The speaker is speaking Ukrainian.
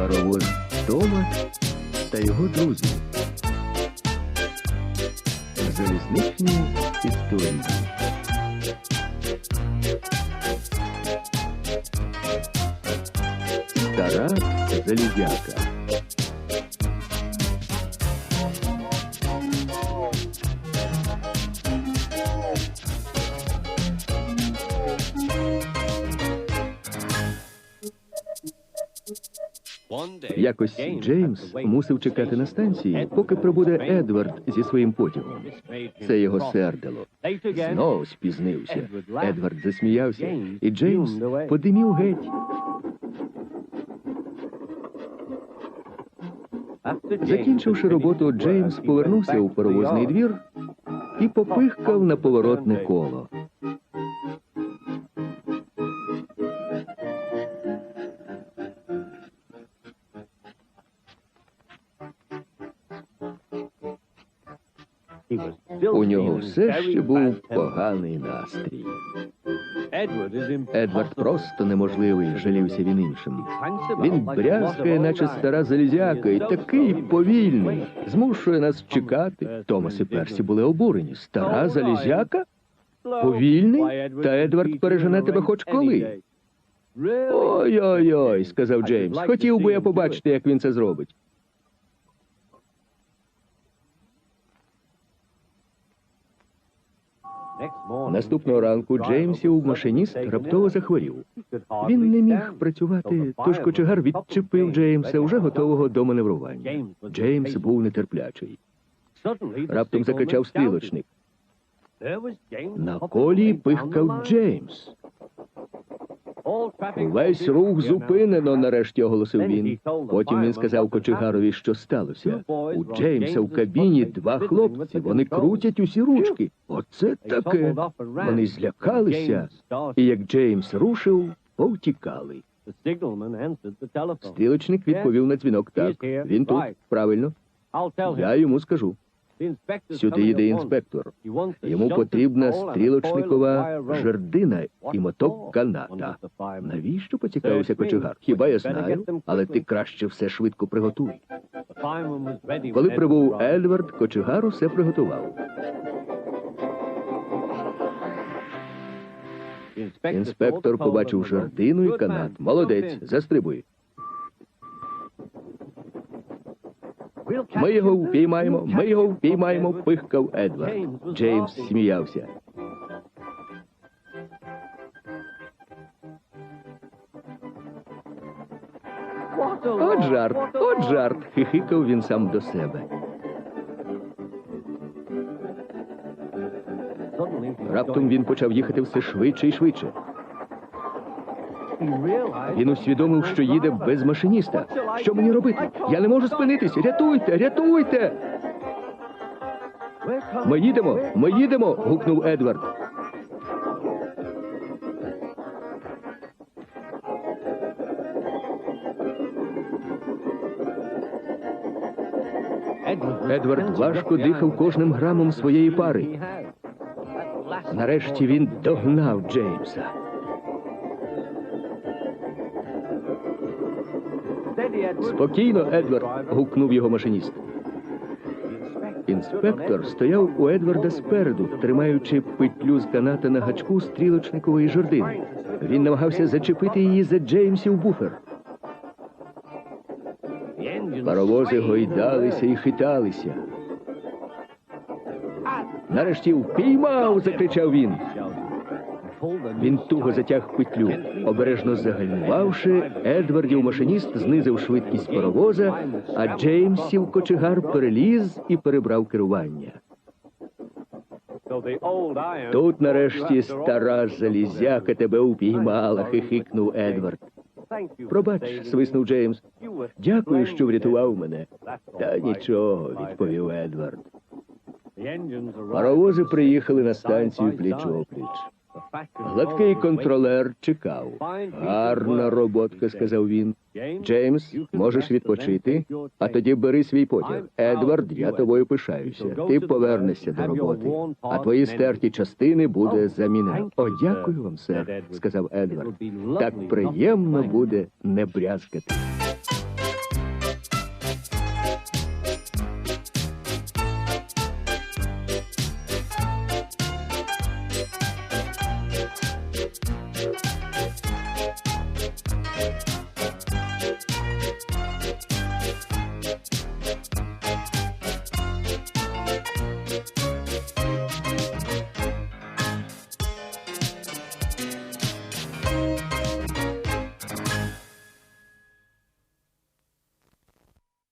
Паровоз Тома та його друзі. Залізничні історії. Стара залізяка. Якось Джеймс мусив чекати на станції, поки прибуде Едвард зі своїм потягом. Це його сердило. Знову спізнився. Едвард засміявся, і Джеймс подимів геть. Закінчивши роботу, Джеймс повернувся у паровозний двір і попихкав на поворотне коло. У нього все ще був поганий настрій. Едвард просто неможливий, жалівся він іншим. Він брязкає, наче стара залізяка, і такий повільний. Змушує нас чекати. Томас і Персі були обурені. Стара залізяка? Повільний? Та Едвард пережене тебе хоч коли. Ой-ой-ой, сказав Джеймс. Хотів би я побачити, як він це зробить. Наступного ранку Джеймсів машиніст раптово захворів. Він не міг працювати, тож кочегар відчепив Джеймса, уже готового до маневрування. Джеймс був нетерплячий. Раптом закричав стрілочник. На колії пихкав Джеймс. Весь рух зупинено, нарешті оголосив він. Потім він сказав кочегарові, що сталося. У Джеймса в кабіні два хлопці. Вони крутять усі ручки. Оце таке. Вони злякалися, і як Джеймс рушив, повтікали. Стрілочник відповів на дзвінок. Так, він тут. Правильно. Я йому скажу. Сюди йде інспектор. Йому потрібна стрілочникова жердина і моток каната. Навіщо поцікавився кочегар? Хіба я знаю, але ти краще все швидко приготуй. Коли прибув Едвард, кочегар усе приготував. Інспектор побачив жердину і канат. Молодець, застрибуй. Ми його впіймаємо, ми його впіймаємо, пихкав Едвард. Джеймс сміявся. От жарт, от жарт, хихикав він сам до себе. Раптом він почав їхати все швидше і швидше. Він усвідомив, що їде без машиніста. Що мені робити? Я не можу спинитися. Рятуйте, рятуйте. Ми їдемо, ми їдемо. гукнув Едвард. Едвард важко дихав кожним грамом своєї пари. Нарешті він догнав Джеймса. Спокійно, Едвард. гукнув його машиніст. Інспектор стояв у Едварда спереду, тримаючи петлю з каната на гачку стрілочникової жердини. Він намагався зачепити її за Джеймсів буфер. Паровози гойдалися і хиталися. Нарешті впіймав, закричав він. Він туго затяг петлю. Обережно загальмувавши, Едвардів машиніст знизив швидкість паровоза, а Джеймсів кочегар переліз і перебрав керування. Тут нарешті стара залізяка тебе упіймала, хихикнув Едвард. Пробач, свиснув Джеймс. Дякую, що врятував мене. Та нічого, відповів Едвард. Паровози приїхали на станцію пліч-опліч. Гладкий контролер чекав. Гарна роботка, сказав він. Джеймс, можеш відпочити, а тоді бери свій потяг. Едвард, я тобою пишаюся. Ти повернешся до роботи, а твої стерті частини буде замінено. О, дякую вам, сер, сказав Едвард. Так приємно буде не брязкати.